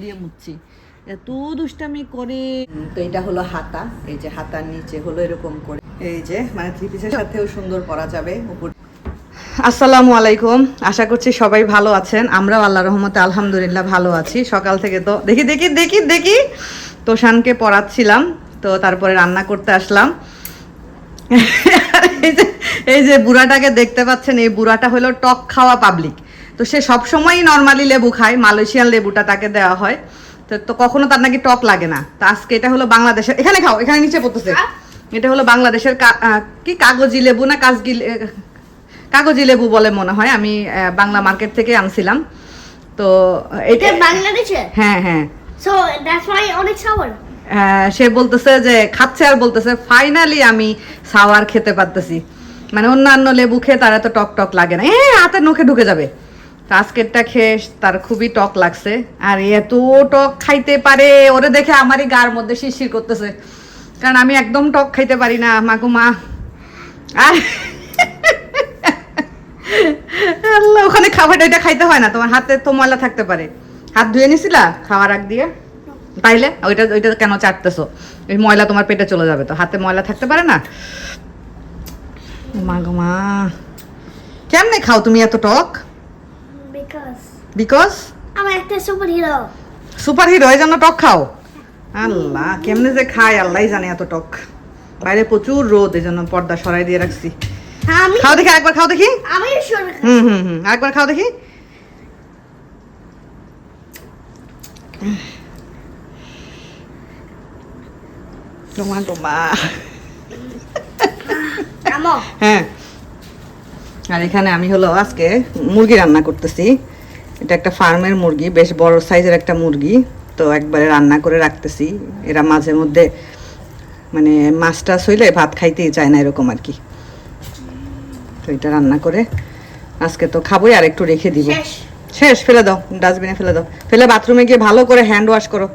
দিয়ে মুচ্ছি এত দুষ্টামি করে। তো এটা হলো হাতা। এই যে হাতার নিচে হলো এরকম করে। এই যে মানে থ্রি পিসের সাথেও সুন্দর পরা যাবে। উপর আসসালামু আলাইকুম। আশা করছি সবাই ভালো আছেন। আমরাও আল্লাহ রহমতে আলহামদুলিল্লাহ ভালো আছি। সকাল থেকে তো দেখি দেখি দেখি দেখি। তোষানকে পড়াচ্ছিলাম। তো তারপরে রান্না করতে আসলাম। এই যে এই যে বুড়াটাকে দেখতে পাচ্ছেন এই বুড়াটা হলো টক খাওয়া পাবলিক তো সে সবসময়ই নর্মালি লেবু খায় মালয়েশিয়ান লেবুটা তাকে দেওয়া হয়। তো তো কখনো তার নাকি টক লাগে না। তো আজকে এটা হলো বাংলাদেশের এখানে খাও এখানে নিচে পড়তেছে। এটা হলো বাংলাদেশের কি কাগজি লেবু না কাজগি কাগজি লেবু বলে মনে হয়। আমি বাংলা মার্কেট থেকে আনছিলাম। তো এটা বাংলাদেশে হ্যাঁ হ্যাঁ। So that's why অনেক আহ, সে বলতেছে যে, খাচ্ছে আর বলতেছে ফাইনালি আমি সাওয়ার খেতে পারতেছি। মানে অন্যান্য লেবু খেয়ে তার এত টক টক লাগে না। এ, হাতে নখে ঢুকে যাবে। তো আজকেরটা খেয়ে তার খুবই টক লাগছে। আর এত টক খাইতে পারে, ওরে দেখে আমারই গার মধ্যে শিরশির করতেছে। কারণ আমি একদম টক খাইতে পারি না মাকুমা আর আল্লাহ, ওখানে খাবারটা এটা খাইতে হয় না। তোমার হাতে তো ময়লা থাকতে পারে। হাত ধুয়ে নিছিলা? খাওয়ার আগ দিয়ে? তাইলে ওইটা ওইটা কেন চাটতেছো? ওই ময়লা তোমার পেটে চলে যাবে তো। হাতে ময়লা থাকতে পারে না? মা গো মা। কেমনে খাও তুমি এত টক? Because বিকজ আমি একটা সুপার হিরো সুপার হিরো এই জন্য টক খাও? আল্লাহ কেমনে যে খায় আল্লাহ জানে এত টক। বাইরে প্রচুর রোদ এই জন্য পর্দা সরাই দিয়ে রাখছি। খাও দেখি একবার খাও দেখি। আমি হুম হুম হুম। আরেকবার খাও দেখি। তোমা তোমা আমো। হ্যাঁ। আর এখানে আমি হলো আজকে মুরগি রান্না করতেছি। এটা একটা ফার্মের মুরগি বেশ বড় সাইজের একটা মুরগি। তো একবারে রান্না করে রাখতেছি। এরা মাঝে মধ্যে মানে মাছ টাছ হইলে ভাত খাইতেই চায় না এরকম আর কি। তো এটা রান্না করে আজকে তো খাবোই আর একটু রেখে দিব। শেষ। ফেলে দাও ডাস্টবিনে ফেলে দাও। ফেলে বাথরুমে গিয়ে ভালো করে হ্যান্ড ওয়াশ করো।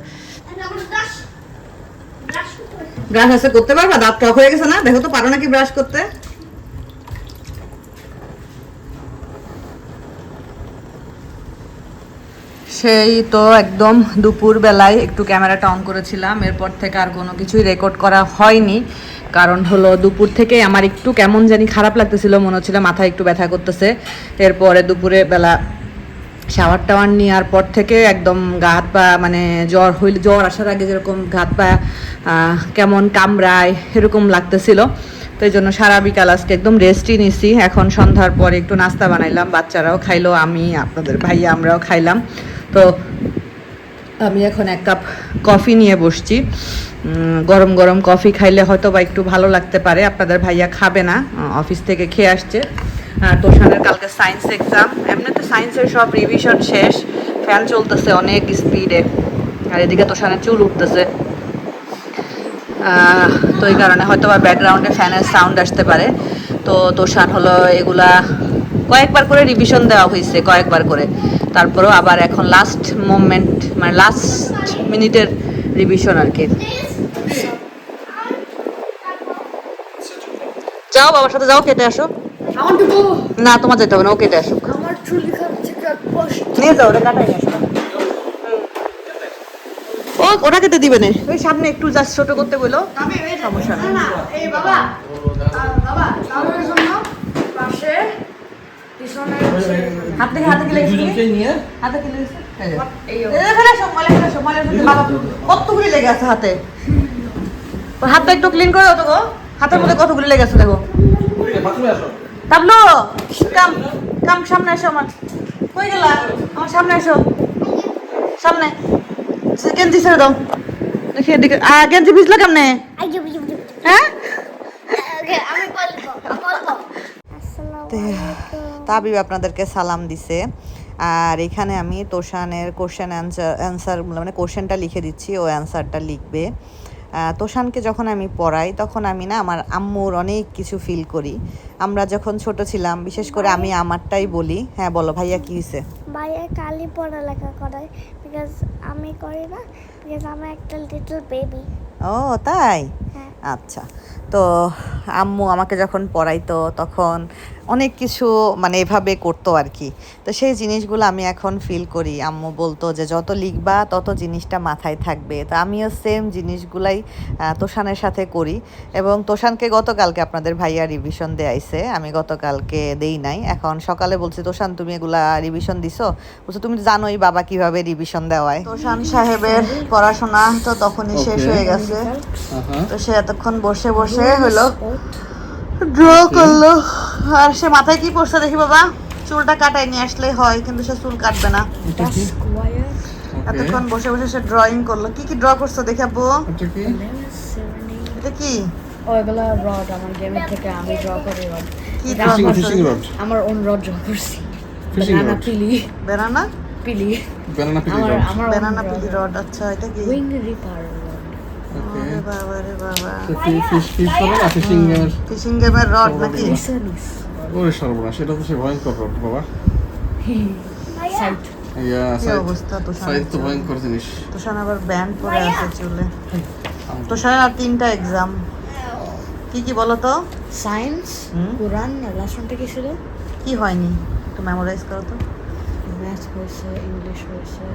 ব্রাশ আছে করতে পারবা? দাঁত টক হয়ে গেছে না? দেখো তো, পারো নাকি ব্রাশ করতে? সেই তো একদম দুপুর বেলায় একটু ক্যামেরাটা অন করেছিলাম। এরপর থেকে আর কোনো কিছুই রেকর্ড করা হয়নি। কারণ হলো দুপুর থেকে আমার একটু কেমন জানি খারাপ লাগতেছিল, মনে হচ্ছিল মাথায় একটু ব্যথা করতেছে। এরপরে দুপুরে বেলা শাওয়ার টাওয়ার নেওয়ার পর থেকে একদম গা হাত পা মানে জ্বর হইল, জ্বর আসার আগে যেরকম গা পা কেমন কামড়ায় এরকম লাগতেছিল। তো এই জন্য সারা বিকাল আজকে একদম রেস্টই নিছি। এখন সন্ধ্যার পরে একটু নাস্তা বানাইলাম, বাচ্চারাও খাইলো, আমি, আপনাদের ভাইয়া, আমরাও খাইলাম। তো আমি এখন এক কাপ কফি নিয়ে বসছি। গরম গরম কফি খাইলে হয়তো বা একটু ভালো লাগতে পারে, আপনাদের ভাইয়া খাবে না, অফিস থেকে খেয়ে আসছে। তোষানের কালকে সায়েন্স এক্সাম এমনিতে সায়েন্সের সব রিভিশন শেষ। ফ্যান চলতেছে অনেক স্পিডে আর এদিকে তোষানের চুল উঠতেছে। তো এই কারণে হয়তো বা ব্যাকগ্রাউন্ডে ফ্যানের সাউন্ড আসতে পারে। তো তোষান হলো এগুলা কয়েকবার করে রিভিশন দেওয়া হয়েছে, কয়েকবার করে। তারপরেও আবার এখন লাস্ট মোমেন্ট মানে লাস্ট মিনিটের রিভিশন আর কি। যাও বাবার সাথে, যাও কেটে আসো। না তোমার যেতে হবে না ওকে কেটে আসুক। নিয়ে যাও ওটা কাটাই ও ওটা কেটে দিবে না। ওই সামনে একটু জাস্ট ছোট করতে বলো আমি সমস্যা না এই বাবা বাবা তাহলে শোনো পাশে হাত থেকে হাতে কি? লেগেছে নিয়ে? হাতে কি লেগেছে এই বাবা, কতগুলি লেগে আছে হাতে? হাতটা একটু ক্লিন করে দাও তো গো। হাতের মধ্যে কতগুলি লেগে আছে দেখো। তাবলো কাম কাম সামনে এসো আমার। কই গেলা? আমার সামনে এসো। সামনে। গেঞ্জি ছেড়ে দাও। দেখি এদিকে আ গেঞ্জি ভিজলো কেমনে? হ্যাঁ? তাবিব আপনাদেরকে সালাম দিছে। আর এখানে আমি তোষানের কোশ্চেন অ্যান্সার অ্যান্সার মানে কোশ্চেনটা লিখে দিচ্ছি ও অ্যান্সারটা লিখবে। তোষানকে যখন আমি পড়াই তখন আমি না আমার আম্মুর অনেক কিছু ফিল করি। আমরা যখন ছোট ছিলাম বিশেষ করে আমি আমারটাই বলি। হ্যাঁ বলো ভাইয়া কী হয়েছে ভাইয়া কালি পড়ালেখা করায় বিকজ আমি করি না বিকজ আমি একটা লিটল বেবি ও তাই। আচ্ছা। তো আম্মু আমাকে যখন পড়াইতো তখন অনেক কিছু মানে এভাবে করতো আর কি তো সেই জিনিসগুলো আমি এখন ফিল করি। আম্মু বলতো যে যত লিখবা তত জিনিসটা মাথায় থাকবে। তো আমিও সেম জিনিসগুলাই তোষানের সাথে করি। এবং তোষানকে গতকালকে আপনাদের ভাইয়া রিভিশন দেয়াইছে। আমি গতকালকে দেই নাই। এখন সকালে বলছি তোষান তুমি এগুলা রিভিশন দিছো? বলছো তুমি জানোই বাবা কীভাবে রিভিশন দেওয়ায়। তোষান সাহেবের পড়াশোনা তো তখনই শেষ হয়ে গেছে। তো সে এতক্ষণ বসে বসে হলো। ড্র করল। আর সে মাথায় কি পড়ছে দেখি বাবা? চুলটা কাটাই নিয়ে আসলেই হয় কিন্তু সে চুল কাটবে না। এতক্ষণ বসে বসে সে ড্রয়িং করল। কি কি ড্র করছ দেখি আব্বু? এটা কি? রড আমার গেমের থেকে আমি ড্র করি রড কি এটা করছ? আমার ওন রড ড্র করছি। Fishing Peely banana Peely Peely rod banana Peely rod আচ্ছা এটা কি? উইং রিপার বাবা রে বাবা। ফিশ ফিশ করে না? ফিশিং এর ফিশিং গেমের রড নাকি? ওরে সর্বনাশ সেটা তো সে ভয়ঙ্কর রড বাবা। সাইট ইয়া কি অবস্থা তো ভয়ঙ্কর জিনিস। তোষান আবার ব্যান্ড পরে আছে চুলে। তোষান আর তিনটা এক্সাম কি কি বলো তো? সায়েন্স হুম। কোরআন লাস্ট ওয়ানটা কি ছিল কি হয়নি? একটু মেমোরাইজ করো তো। ম্যাথ হয়েছে ইংলিশ হয়েছে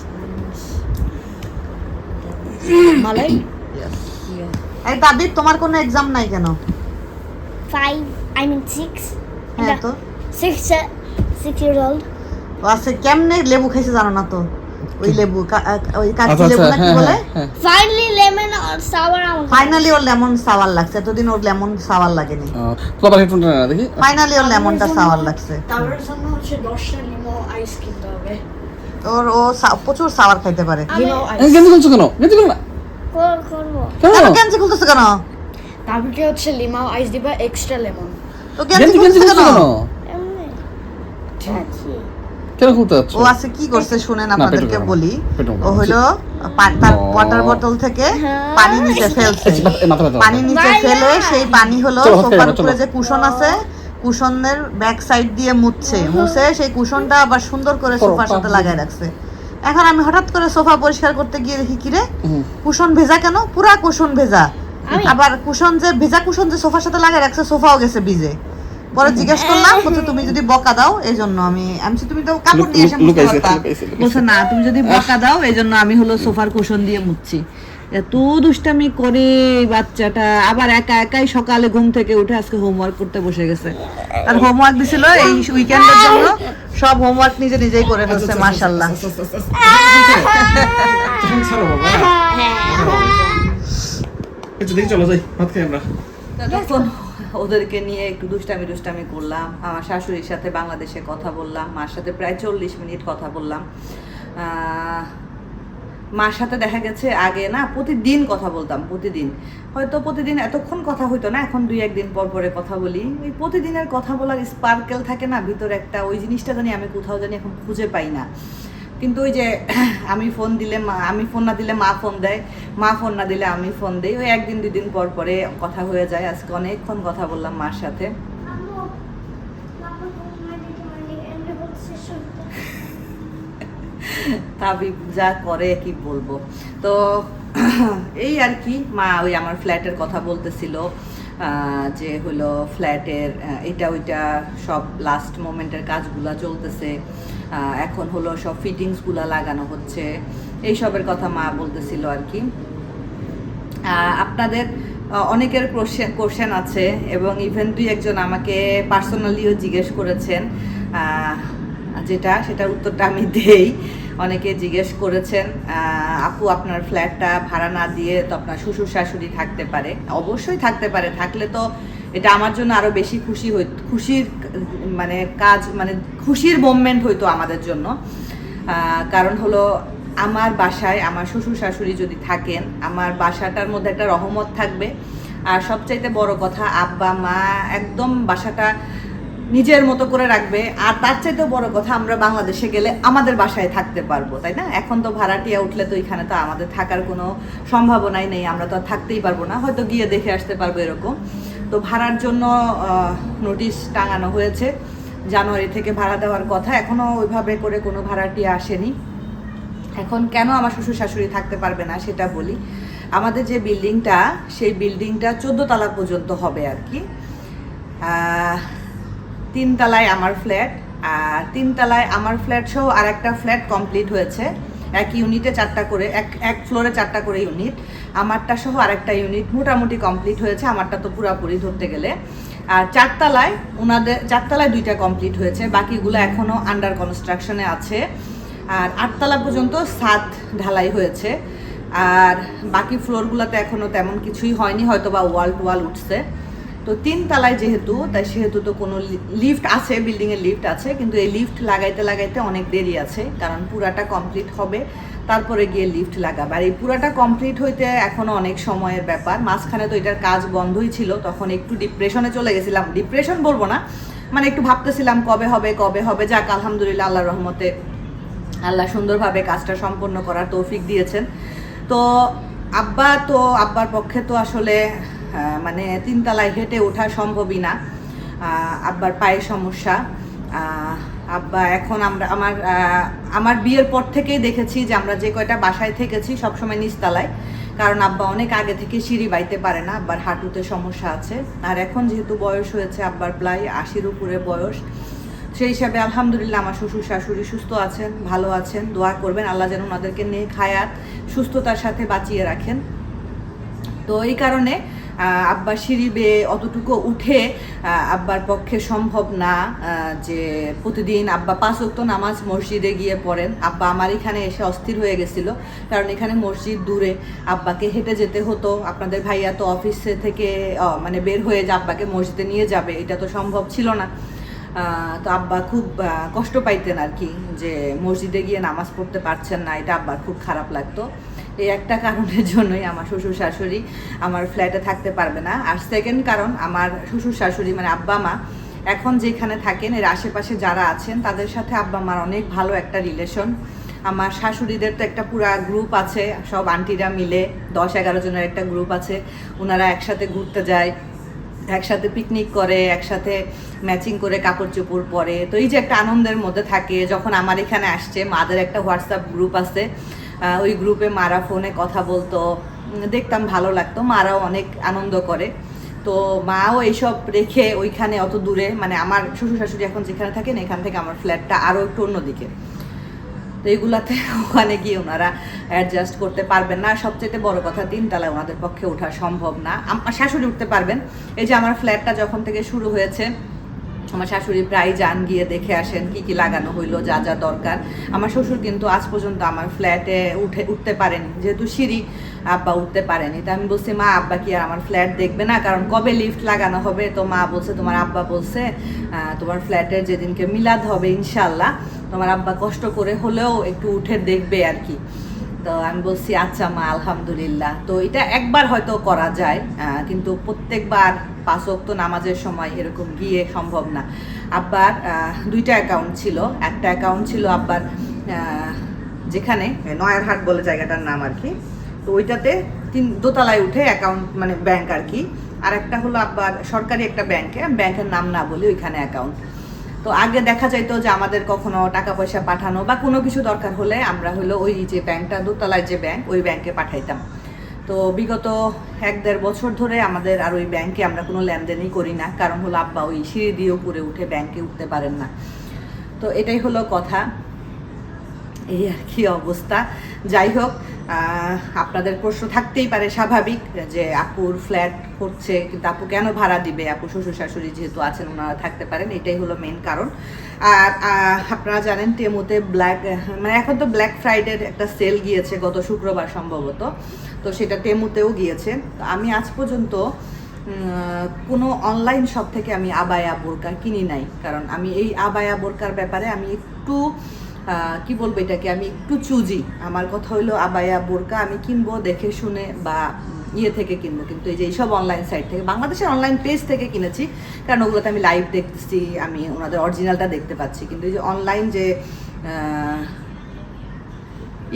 সায়েন্স মালাই. এই তাবিব তোমার কোনো এক্সাম নাই কেন? ফাইভ আই মিন সিক্স হ্যাঁ তো? সিক্স সিক্স ইয়ার ওল্ড আছে কেমনে লেবু খাইছে জানো না তো? ওই লেবু ওই কাঁচি আচ্ছা লেবু আচ্ছা না কি হ্যাঁ বলে ফাইনালি লেমন আর সাওয়ার আমার ফাইনালি ওর লেমন সাওয়ার লাগছে এতদিন ওর লেমন সাওয়ার লাগেনি। বাবা হেডফোনটা না দেখি। ফাইনালি ওর লেমনটা সাওয়ার লাগছে। তার জন্য হচ্ছে দশটা লিমো আইস কিনতে হবে। ওর ও প্রচুর সাওয়ার খাইতে পারে। গেঞ্জি খুলছো কেন? গেঞ্জি খুলো না। করব কেন কেন? গেঞ্জি খুলতেছে কেন? তারপরে হচ্ছে লিমাও আইস দিবা এক্সট্রা লেমন। তো গেঞ্জি গেঞ্জি খুলছো কেন? খুলতে ও আছে কি করছে শুনেন না, আপনাদেরকে বলি। ও হলো তার ওয়াটার বোতল থেকে হ্যাঁ। পানি নিচে ফেলছে। পানি নিচে ফেলে সেই পানি হলো সোফার উপরে যে কুশন আছে কুশনের ব্যাক সাইড দিয়ে মুছছে। মুছে সেই কুশনটা আবার সুন্দর করে সোফার সাথে লাগাই রাখছে। এখন আমি হঠাৎ করে সোফা পরিষ্কার করতে গিয়ে দেখি কি রে কুশন ভেজা কেন? পুরা কুশন ভেজা। আবার কুশন যে ভেজা কুশন যে সোফার সাথে লাগাই রাখছে সোফাও গেছে ভিজে। পরে জিজ্ঞেস করলাম বলছে তুমি যদি বকা দাও এই জন্য আমি আমি তুমি তো কাপড় দিয়ে এসে। বলছে না তুমি যদি বকা দাও এই জন্য আমি হলো সোফার কুশন দিয়ে মুছছি। এত দুষ্টামি করে বাচ্চাটা। আবার একা একাই সকালে ঘুম থেকে উঠে আজকে হোমওয়ার্ক করতে বসে গেছে। আর হোমওয়ার্ক দিছিল এই উইকেন্ডের জন্য। সব হোমওয়ার্ক নিজে নিজেই করে ফেলছে মাশাল্লাহ চলো যাই ভাত খাই আমরা। তখন ওদেরকে নিয়ে একটু দুষ্টামি দুষ্টামি করলাম। আমার শাশুড়ির সাথে বাংলাদেশে কথা বললাম মার সাথে প্রায় চল্লিশ মিনিট কথা বললাম। মার সাথে দেখা গেছে আগে না, প্রতিদিন কথা বলতাম, প্রতিদিন। হয়তো প্রতিদিন এতক্ষণ কথা হইতো না, এখন দুই একদিন পর পরে কথা বলি। ওই প্রতিদিনের কথা বলার স্পার্কেল থাকে না, ভিতরে একটা, ওই জিনিসটা জানি আমি কোথাও জানি এখন খুঁজে পাই না। কিন্তু ওই যে আমি ফোন দিলে মা, আমি ফোন না দিলে মা ফোন দেয়, মা ফোন না দিলে আমি ফোন দিই। ওই একদিন, দুই দিন পর পরে কথা হয়ে যায়। আজকে অনেকক্ষণ কথা বললাম মার সাথে। তাবিব যা করে কি বলব। তো এই আর কি, মা ওই আমার ফ্ল্যাটের কথা বলতেছিল যে হলো ফ্ল্যাটের এটা ওইটা সব লাস্ট মোমেন্টের কাজগুলা চলতেছে এখন হলো সব ফিটিংসগুলা লাগানো হচ্ছে, এইসবের কথা মা বলতেছিল আর কি। আপনাদের অনেকের কোশ্চেন কোশ্চেন আছে এবং ইভেন দুই একজন আমাকে পার্সোনালিও জিজ্ঞেস করেছেন যেটা, সেটার উত্তরটা আমি দেই। অনেকে জিজ্ঞেস করেছেন আপু, আপনার ফ্ল্যাটটা ভাড়া না দিয়ে তো আপনার শ্বশুর শাশুড়ি থাকতে পারে? অবশ্যই থাকতে পারে, থাকলে তো এটা আমার জন্য আরও বেশি খুশি হই, খুশির মানে কাজ মানে খুশির মোমেন্ট হইতো আমাদের জন্য। কারণ হলো আমার বাসায় আমার শ্বশুর শাশুড়ি যদি থাকেন, আমার বাসাটার মধ্যে একটা রহমত থাকবে। আর সবচাইতে বড় কথা, আব্বা, মা, একদম বাসাটা নিজের মতো করে রাখবে। আর তার চাইতেও বড় কথা, আমরা বাংলাদেশে গেলে আমাদের বাসায় থাকতে পারব, তাই না? এখন তো ভাড়াটিয়া উঠলে তো এখানে তো আমাদের থাকার কোনো সম্ভাবনাই নেই, আমরা তো আর থাকতেই পারব না। হয়তো গিয়ে দেখে আসতে পারব এরকম। তো ভাড়ার জন্য নোটিশ টাঙানো হয়েছে। জানুয়ারি থেকে ভাড়া দেওয়ার কথা। এখনও ওইভাবে করে কোনো ভাড়াটিয়া আসেনি। এখন কেন আমার শ্বশুর শাশুড়ি থাকতে পারবে না, সেটা বলি। আমাদের যে বিল্ডিংটা, সেই বিল্ডিংটা চোদ্দ তলা পর্যন্ত হবে আর কি। আহ, তিন তলায় আমার ফ্ল্যাট আর তিন তলায় আমার ফ্ল্যাট সহ আর একটা ফ্ল্যাট কমপ্লিট হয়েছে। এক ইউনিটে চারটা করে এক এক ফ্লোরে চারটা করে ইউনিট। আমারটা সহ আরেকটা ইউনিট মোটামুটি কমপ্লিট হয়েছে আমারটা তো পুরাপুরি ধরতে গেলে। আর চারতলায় ওনাদের চারতলায় দুইটা কমপ্লিট হয়েছে বাকিগুলো এখনও আন্ডার কনস্ট্রাকশনে আছে। আর আটতলা পর্যন্ত সাত ঢালাই হয়েছে। আর বাকি ফ্লোরগুলোতে এখনও তেমন কিছুই হয়নি হয়তো বা ওয়াল ওয়াল উঠছে। তো তিন তলায় যেহেতু, তাই সেহেতু তো কোনো লিফট আছে বিল্ডিং এর লিফট আছে, কিন্তু এই লিফট লাগাইতে লাগাইতে অনেক দেরি আছে, কারণ পুরাটা কমপ্লিট হবে। তারপরে গিয়ে লিফট লাগাবে। আর এই পুরাটা কমপ্লিট হইতে এখনও অনেক সময়ের ব্যাপার। মাঝখানে তো এটার কাজ বন্ধই ছিল, তখন একটু ডিপ্রেশনে চলে গেছিলাম। ডিপ্রেশন বলব না মানে একটু ভাবতেছিলাম কবে হবে কবে হবে। যাক, আলহামদুলিল্লাহ আল্লাহ রহমতে, আল্লাহ সুন্দরভাবে কাজটা সম্পন্ন করার তৌফিক দিয়েছেন। তো আব্বা তো, আব্বার পক্ষে তো আসলে মানে তিনতলায় হেঁটে ওঠা সম্ভবই না। আব্বার পায়ের সমস্যা। আব্বা এখন আমরা, আমার আমার বিয়ের পর থেকেই দেখেছি যে আমরা যে কয়টা বাসায় থেকেছি সবসময় নিচতলায়। কারণ আব্বা অনেক আগে থেকে সিঁড়ি বাইতে পারে না, আব্বার হাঁটুতে সমস্যা আছে। আর এখন যেহেতু বয়স হয়েছে, আব্বার প্রায় আশির উপরে বয়স। সেই হিসাবে আলহামদুলিল্লাহ আমার শ্বশুর শাশুড়ি সুস্থ আছেন, ভালো আছেন, দোয়া করবেন। আল্লাহ যেন ওনাদেরকে নিয়ে খায়াত সুস্থতার সাথে বাঁচিয়ে রাখেন। তো এই কারণে আব্বা সিঁড়ি বেয়ে অতটুকু উঠে আব্বার পক্ষে সম্ভব না যে প্রতিদিন আব্বা পাঁচ ওয়াক্ত নামাজ মসজিদে গিয়ে পড়েন। আব্বা আমার এখানে এসে অস্থির হয়ে গেছিল, কারণ এখানে মসজিদ দূরে। আব্বাকে হেঁটে যেতে হতো। আপনাদের ভাইয়া তো অফিসে থেকে মানে বের হয়ে যে আব্বাকে মসজিদে নিয়ে যাবে, এটা তো সম্ভব ছিল না। তো আব্বা খুব কষ্ট পাইতেন আর কি, যে মসজিদে গিয়ে নামাজ পড়তে পারছেন না, এটা আব্বার খুব খারাপ লাগতো। এই একটা কারণের জন্যই আমার শ্বশুর শাশুড়ি আমার ফ্ল্যাটে থাকতে পারবে না। আর সেকেন্ড কারণ, আমার শ্বশুর শাশুড়ি মানে আব্বা মা এখন যেখানে থাকেন, এর আশেপাশে যারা আছেন, তাদের সাথে আব্বা মার অনেক ভালো একটা রিলেশন আমার শাশুড়িদের তো একটা পুরা গ্রুপ আছে, সব আন্টিরা মিলে দশ এগারো জনের একটা গ্রুপ আছে। ওনারা একসাথে ঘুরতে যায়, একসাথে পিকনিক করে, একসাথে ম্যাচিং করে কাপড় চোপড় পরে। তো এই যে একটা আনন্দের মধ্যে থাকে, যখন আমার এখানে আসছে, মাদের একটা হোয়াটসঅ্যাপ গ্রুপ আছে ওই গ্রুপে মারা ফোনে কথা বলতো। দেখতাম ভালো লাগতো। মারাও অনেক আনন্দ করে। তো মাও এইসব রেখে ওইখানে অত দূরে মানে আমার শ্বশুর শাশুড়ি এখন যেখানে থাকেন, এখান থেকে আমার ফ্ল্যাটটা আরও একটু অন্যদিকে। তো এইগুলাতে ওখানে গিয়ে ওনারা অ্যাডজাস্ট করতে পারবেন না। সবচেয়ে বড় কথা, তিনতলায় ওনাদের পক্ষে ওঠা সম্ভব না। শাশুড়ি উঠতে পারবেন। এই যে আমার ফ্ল্যাটটা যখন থেকে শুরু হয়েছে আমার শাশুড়ি প্রায় যান গিয়ে দেখে আসেন কি কি লাগানো হইল, যা যা দরকার। আমার শ্বশুর কিন্তু আজ পর্যন্ত আমার ফ্ল্যাটে উঠে, উঠতে পারেনি, যেহেতু সিঁড়ি আব্বা উঠতে পারেনি। তা আমি বলছি, মা, আব্বা কি আর আমার ফ্ল্যাট দেখবে না? কারণ কবে লিফট লাগানো হবে? তো মা বলছে, তোমার আব্বা বলছে তোমার ফ্ল্যাটের যেদিনকে মিলাদ হবে ইনশাল্লাহ তোমার আব্বা কষ্ট করে হলেও একটু উঠে দেখবে আর কি। তো আমি বলছি আচ্ছা মা, আলহামদুলিল্লাহ। তো এটা একবার হয়তো করা যায় কিন্তু প্রত্যেকবার পাঁচ ওয়াক্ত নামাজের সময় এরকম গিয়ে সম্ভব না। আব্বার দুইটা অ্যাকাউন্ট ছিল। একটা অ্যাকাউন্ট ছিল আব্বার যেখানে নয়ারহাট বলে জায়গাটার নাম আর কি। তো ওইটাতে তিন, দোতলায় উঠে অ্যাকাউন্ট মানে ব্যাংক আর কি। আর একটা হলো আব্বার সরকারি একটা ব্যাংকে ব্যাংকের নাম না বলে, ওইখানে অ্যাকাউন্ট তো আগে দেখা যাইতো যে আমাদের কখনো টাকা পয়সা পাঠানো বা কোনো কিছু দরকার হলে আমরা হলো ওই যে ব্যাংকটা, দোতলায় যে ব্যাংক, ওই ব্যাংকে পাঠাইতাম। তো বিগত এক দেড় বছর ধরে আমাদের আর ওই ব্যাংকে আমরা কোনো লেনদেনই করি না, কারণ হলো আব্বা ওই সিঁড়ি দিয়ে উপরে উঠে ব্যাংকে উঠতে পারেন না। তো এটাই হলো কথা। এই আর কি অবস্থা। যাই হোক আপনাদের প্রশ্ন থাকতেই পারে স্বাভাবিক যে আপুর ফ্ল্যাট করছে কিন্তু আপু কেন ভাড়া দিবে? আপু শ্বশুর শাশুড়ি যেহেতু আছেন, ওনারা থাকতে পারেন, এটাই হলো মেন কারণ। আর আপনারা জানেন টেমোতে ব্ল্যাক মানে এখন তো ব্ল্যাক ফ্রাইডের একটা সেল গিয়েছে গত শুক্রবার সম্ভবত, তো সেটা টেমুতেও গিয়েছে। তো আমি আজ পর্যন্ত কোনো অনলাইন শপ থেকে আমি আবায়া বোরকা কিনি নাই, কারণ আমি এই আবায়া বোরকার ব্যাপারে আমি একটু কি বলব এটাকে? আমি একটু চুজি। আমার কথা হইল আবায়া, বোরকা আমি কিনবো, দেখে শুনে বা ইয়ে থেকে কিনবো। কিন্তু এই যে এইসব অনলাইন সাইট থেকে, বাংলাদেশের অনলাইন পেজ থেকে কিনেছি। কারণ ওগুলোতে আমি লাইভ দেখতেছি, আমি ওনাদের অরিজিনালটা দেখতে পাচ্ছি। কিন্তু এই যে অনলাইন যে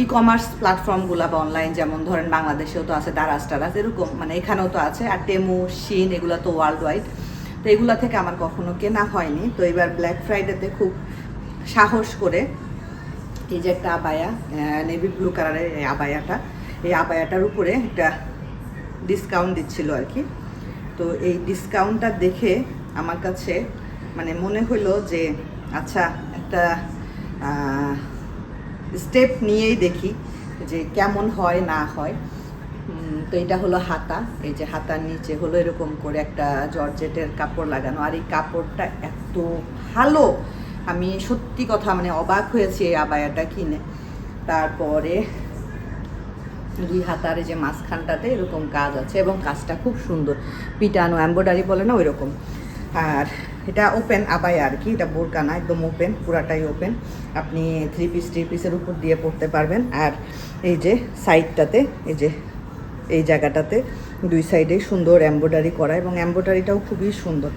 ই কমার্স প্ল্যাটফর্মগুলো বা অনলাইন যেমন ধরেন বাংলাদেশেও তো আছে দারাজ টারাজ এরকম মানে এখানেও তো আছে। আর টেমু শিন এগুলো তো ওয়ার্ল্ড ওয়াইড তো এগুলো থেকে আমার কখনো কেনা হয়নি। তো এবার ব্ল্যাক ফ্রাইডেতে খুব সাহস করে এই যে একটা আবায়া নেভি ব্লু কালারের এই আবায়াটা, এই আবায়াটার উপরে একটা ডিসকাউন্ট দিচ্ছিল আর কি। তো এই ডিসকাউন্টটা দেখে আমার কাছে মানে মনে হলো যে আচ্ছা একটা স্টেপ নিয়েই দেখি যে কেমন হয়, না হয়। তো এটা হলো হাতা, এই যে হাতার নিচে হলো এরকম করে একটা জর্জেটের কাপড় লাগানো। আর এই কাপড়টা এত ভালো আমি সত্যি কথা মানে অবাক হয়েছি এই আবায়াটা কিনে। তারপরে দুই হাতার যে মাঝখানটাতে এরকম কাজ আছে এবং কাজটা খুব সুন্দর। পিটানো, এম্ব্রয়ডারি বলে না ওই রকম আর এটা ওপেন আবাই আর কি, এটা বোরকা না একদম ওপেন, পুরাটাই ওপেন। আপনি থ্রি পিস থ্রি পিসের উপর দিয়ে পড়তে পারবেন। আর এই যে সাইডটাতে এই যে এই জায়গাটাতে দুই সাইডে সুন্দর এম্ব্রয়ডারি করা এবং এম্ব্রয়ডারিটাও খুবই সুন্দর।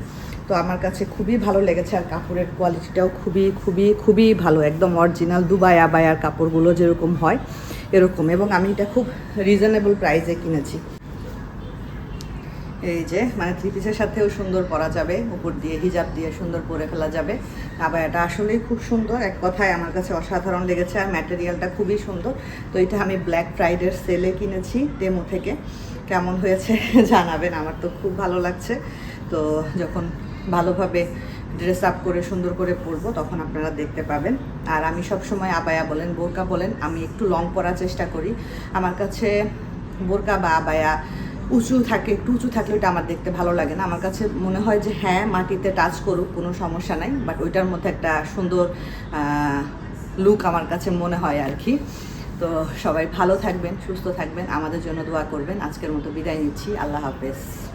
তো আমার কাছে খুবই ভালো লেগেছে আর কাপড়ের কোয়ালিটিটাও খুবই খুবই খুবই ভালো। একদম অরিজিনাল দুবাই আবায়ার কাপড়গুলো যেরকম হয়, এরকম। এবং আমি এটা খুব রিজনেবল প্রাইসে কিনেছি। এই যে মানে থ্রি পিসের সাথেও সুন্দর পরা যাবে। উপর দিয়ে হিজাব দিয়ে সুন্দর পরে ফেলা যাবে। আবার এটা আসলেই খুব সুন্দর। এক কথায় আমার কাছে অসাধারণ লেগেছে আর ম্যাটেরিয়ালটা খুবই সুন্দর। তো এটা আমি ব্ল্যাক ফ্রাইডের সেলে কিনেছি ডেমো থেকে। কেমন হয়েছে জানাবেন, আমার তো খুব ভালো লাগছে। তো যখন ভালোভাবে ড্রেস আপ করে, সুন্দর করে পরবো, তখন আপনারা দেখতে পাবেন। আর আমি সব সময় আবায়া বলেন, বোরকা বলেন, আমি একটু লং পরার চেষ্টা করি। আমার কাছে বোরকা বা আবায়া উঁচু থাকে, একটু উঁচু থাকলে ওইটা আমার দেখতে ভালো লাগে না। আমার কাছে মনে হয় যে হ্যাঁ মাটিতে টাচ করুক, কোনো সমস্যা নাই বাট ওইটার মধ্যে একটা সুন্দর লুক আমার কাছে মনে হয় আর কি। তো সবাই ভালো থাকবেন, সুস্থ থাকবেন, আমাদের জন্য দোয়া করবেন। আজকের মতো বিদায় নিচ্ছি। আল্লাহ হাফেজ।